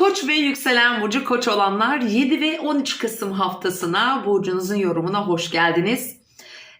Koç ve yükselen burcu koç olanlar 7 ve 13 Kasım haftasına burcunuzun yorumuna hoş geldiniz.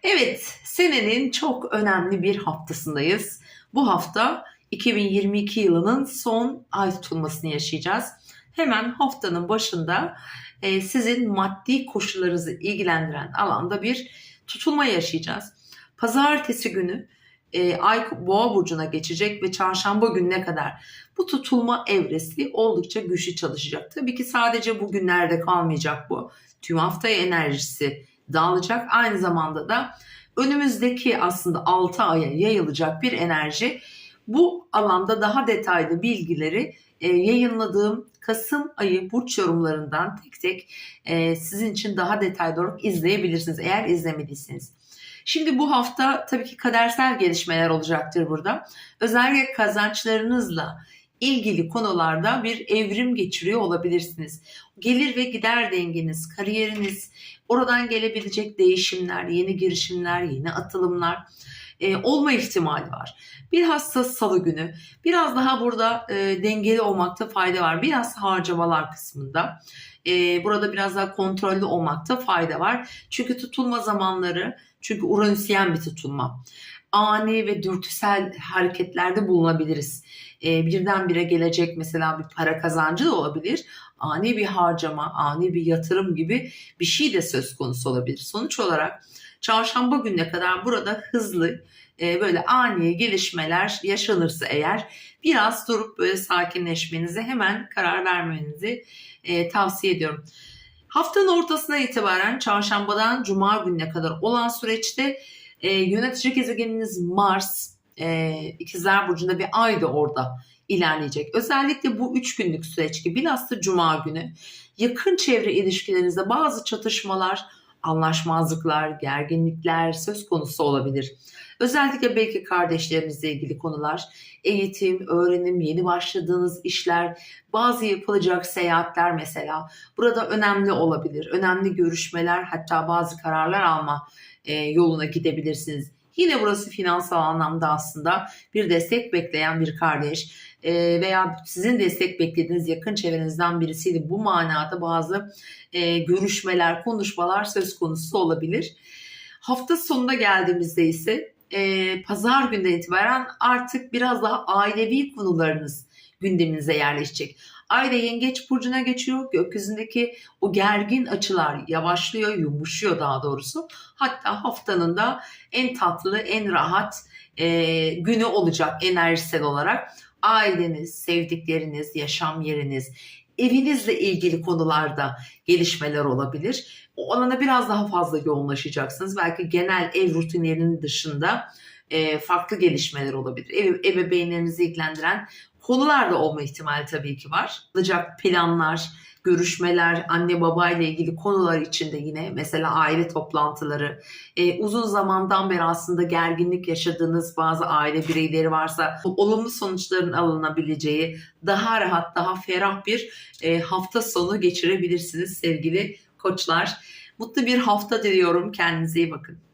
Evet, senenin çok önemli bir haftasındayız. Bu hafta 2022 yılının son ay tutulmasını yaşayacağız. Hemen haftanın başında e, sizin maddi koşullarınızı ilgilendiren alanda bir tutulma yaşayacağız. Pazartesi günü e, Ay Boğa burcuna geçecek ve çarşamba gününe kadar bu tutulma evresi oldukça güçlü çalışacak. Tabii ki sadece bu günlerde kalmayacak bu. Tüm haftaya enerjisi dağılacak. Aynı zamanda da önümüzdeki aslında 6 aya yayılacak bir enerji. Bu alanda daha detaylı bilgileri e, yayınladığım Kasım ayı burç yorumlarından tek tek e, sizin için daha detaylı olarak izleyebilirsiniz eğer izlemediyseniz. Şimdi bu hafta tabii ki kadersel gelişmeler olacaktır burada. Özellikle kazançlarınızla ilgili konularda bir evrim geçiriyor olabilirsiniz. Gelir ve gider dengeniz, kariyeriniz, oradan gelebilecek değişimler, yeni girişimler, yeni atılımlar e, olma ihtimali var. Bilhassa salı günü biraz daha burada e, dengeli olmakta fayda var. Biraz harcamalar kısmında. E, burada biraz daha kontrollü olmakta fayda var. Çünkü tutulma zamanları çünkü Uranüsyen bir tutulma. Ani ve dürtüsel hareketlerde bulunabiliriz. E, birdenbire gelecek mesela bir para kazancı da olabilir. Ani bir harcama, ani bir yatırım gibi bir şey de söz konusu olabilir. Sonuç olarak çarşamba gününe kadar burada hızlı e, böyle ani gelişmeler yaşanırsa eğer biraz durup böyle sakinleşmenizi hemen karar vermenizi e, tavsiye ediyorum. Haftanın ortasına itibaren çarşambadan cuma gününe kadar olan süreçte e, yönetici gezegeniniz Mars e, ikizler burcunda bir ay da orada ilerleyecek. Özellikle bu üç günlük süreç gibi bilhassa cuma günü yakın çevre ilişkilerinizde bazı çatışmalar, anlaşmazlıklar, gerginlikler söz konusu olabilir. Özellikle belki kardeşlerinizle ilgili konular, eğitim, öğrenim, yeni başladığınız işler, bazı yapılacak seyahatler mesela burada önemli olabilir. Önemli görüşmeler hatta bazı kararlar alma e, yoluna gidebilirsiniz. Yine burası finansal anlamda aslında bir destek bekleyen bir kardeş e, veya sizin destek beklediğiniz yakın çevrenizden birisiydi. Bu manada bazı e, görüşmeler, konuşmalar söz konusu olabilir. Hafta sonuna geldiğimizde ise e, pazar günden itibaren artık biraz daha ailevi konularınız gündeminize yerleşecek. Ay da yengeç burcuna geçiyor. Gökyüzündeki o gergin açılar yavaşlıyor, yumuşuyor daha doğrusu. Hatta haftanın da en tatlı, en rahat e, günü olacak enerjisel olarak. Aileniz, sevdikleriniz, yaşam yeriniz, evinizle ilgili konularda gelişmeler olabilir. O alana biraz daha fazla yoğunlaşacaksınız. Belki genel ev rutinlerinin dışında e, farklı gelişmeler olabilir. Ev, ebeveynlerinizi ilgilendiren konular da olma ihtimali tabii ki var. Alacak planlar, görüşmeler, anne baba ile ilgili konular içinde yine mesela aile toplantıları, e, uzun zamandan beri aslında gerginlik yaşadığınız bazı aile bireyleri varsa olumlu sonuçların alınabileceği daha rahat, daha ferah bir e, hafta sonu geçirebilirsiniz sevgili koçlar. Mutlu bir hafta diliyorum. Kendinize iyi bakın.